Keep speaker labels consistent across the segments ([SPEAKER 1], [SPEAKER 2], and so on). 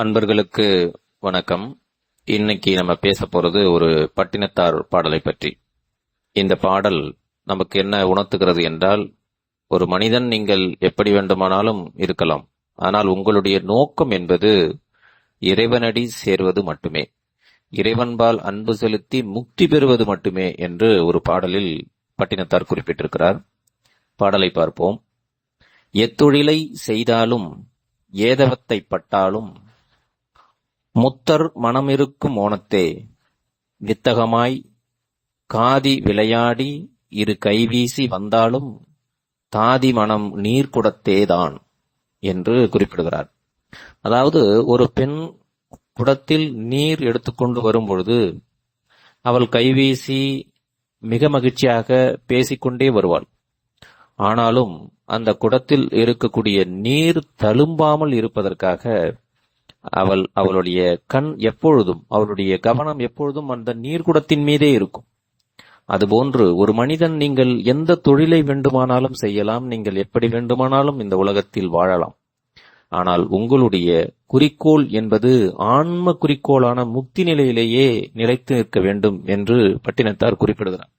[SPEAKER 1] அன்பர்களுக்கு வணக்கம். இன்னைக்கு நம்ம பேச போறது ஒரு பட்டினத்தார் பாடலை பற்றி. இந்த பாடல் நமக்கு என்ன உணர்த்துகிறது என்றால் ஒரு மனிதன் நீங்கள் எப்படி வேண்டுமானாலும் இருக்கலாம். ஆனால் உங்களுடைய நோக்கம் என்பது இறைவனடி சேர்வது மட்டுமே. இறைவன்பால் அன்பு செலுத்தி முக்தி பெறுவது மட்டுமே என்று ஒரு பாடலில் பட்டினத்தார் குறிப்பிட்டிருக்கிறார். பாடலை பார்ப்போம். எத்தொழிலை செய்தாலும் ஏதவத்தை பட்டாலும் முத்தர் மனமிருக்கும் ஓணத்தே. வித்தகமாய் காதி விளையாடி இரு கைவீசி வந்தாலும் தாதி மனம் நீர்க்குடத்தேதான் என்று குறிப்பிடுகிறார். அதாவது ஒரு பெண் குடத்தில் நீர் எடுத்துக்கொண்டு வரும்பொழுது அவள் கைவீசி மிக மகிழ்ச்சியாக பேசிக்கொண்டே வருவாள். ஆனாலும் அந்த குடத்தில் இருக்கக்கூடிய நீர் தழும்பாமல் இருப்பதற்காக அவள் அவளுடைய கண் எப்பொழுதும் அவளுடைய கவனம் எப்பொழுதும் அந்த நீர்க்குடத்தின் மீதே இருக்கும். அதுபோன்று ஒரு மனிதன் நீங்கள் எந்த தொழிலை வேண்டுமானாலும் செய்யலாம் நீங்கள் எப்படி வேண்டுமானாலும் இந்த உலகத்தில் வாழலாம். ஆனால் உங்களுடைய குறிக்கோள் என்பது ஆன்ம குறிக்கோளான முக்தி நிலையிலேயே நிலைத்து நிற்க வேண்டும் என்று பட்டினத்தார் குறிப்பிடுகிறார்.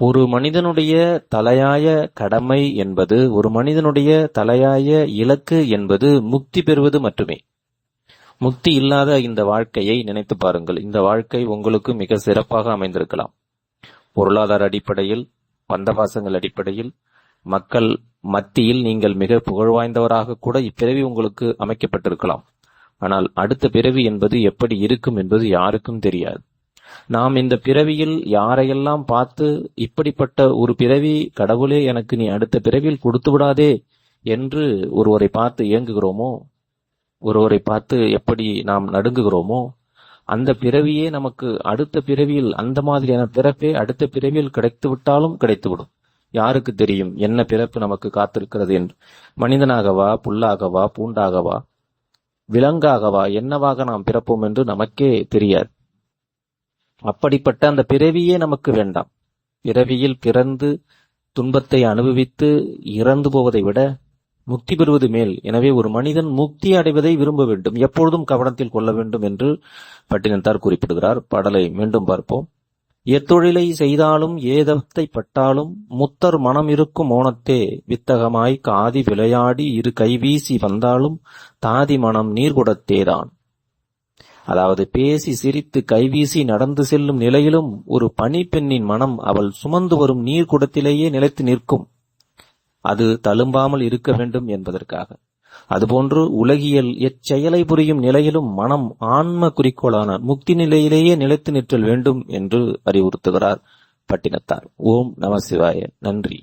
[SPEAKER 1] ஒரு மனிதனுடைய தலையாய கடமை என்பது ஒரு மனிதனுடைய தலையாய இலக்கு என்பது முக்தி பெறுவது மட்டுமே. முக்தி இல்லாத இந்த வாழ்க்கையை நினைத்து பாருங்கள். இந்த வாழ்க்கை உங்களுக்கு மிக சிறப்பாக அமைந்திருக்கலாம். பொருளாதார அடிப்படையில் பந்தபாசங்கள் அடிப்படையில் மக்கள் மத்தியில் நீங்கள் மிக புகழ்வாய்ந்தவராக கூட இப்பிறவி உங்களுக்கு அமைக்கப்பட்டிருக்கலாம். ஆனால் அடுத்த பிறவி என்பது எப்படி இருக்கும் என்பது யாருக்கும் தெரியாது. நாம் இந்த பிறவியில் யாரையெல்லாம் பார்த்து இப்படிப்பட்ட ஒரு பிறவி கடவுளே எனக்கு நீ அடுத்த பிறவியில் கொடுத்து விடாதே என்று ஒருவரை பார்த்து இயங்குகிறோமோ ஒருவரை பார்த்து எப்படி நாம் நடுங்குகிறோமோ அந்த பிறவியே நமக்கு அடுத்த பிறவியில் அந்த மாதிரியான பிறப்பே அடுத்த பிறவியில் கிடைத்து விட்டாலும் கிடைத்துவிடும். யாருக்கு தெரியும் என்ன பிறப்பு நமக்கு காத்திருக்கிறது என்று? மனிதனாகவா புல்லாகவா பூண்டாகவா? விலங்காகவா? என்னவாக நாம் பிறப்போம் என்று நமக்கே தெரியாது. அப்படிப்பட்ட அந்த பிறவியே நமக்கு வேண்டாம். பிறவியில் பிறந்து துன்பத்தை அனுபவித்து இறந்து போவதை விட முக்தி பெறுவது மேல். எனவே ஒரு மனிதன் முக்தி அடைவதை விரும்ப வேண்டும். எப்பொழுதும் கவனத்தில் கொள்ள வேண்டும் என்று பட்டினத்தார் குறிப்பிடுகிறார். பாடலை மீண்டும் பார்ப்போம். எத்தொழிலை செய்தாலும் ஏதத்தை பட்டாலும் முத்தர் மனம் இருக்கும் ஓணத்தே வித்தகமாய் காதி விளையாடி இரு கைவீசி வந்தாலும் தாதி மனம் நீர்குடத்தேதான் அதாவது பேசி சிரித்து கைவீசி நடந்து செல்லும் நிலையிலும் ஒரு பணிப்பெண்ணின் மனம் அவள் சுமந்து வரும் நீர்குடத்திலேயே நிலைத்து நிற்கும். அது தழும்பாமல் இருக்க வேண்டும் என்பதற்காக. அதுபோன்று உலகியல் எச்செயலை புரியும் நிலையிலும் மனம் ஆன்ம குறிக்கோளான முக்தி நிலையிலேயே நிலைத்து நிற்றல் வேண்டும் என்று அறிவுறுத்துகிறார் பட்டினத்தார். ஓம் நம சிவாய. நன்றி.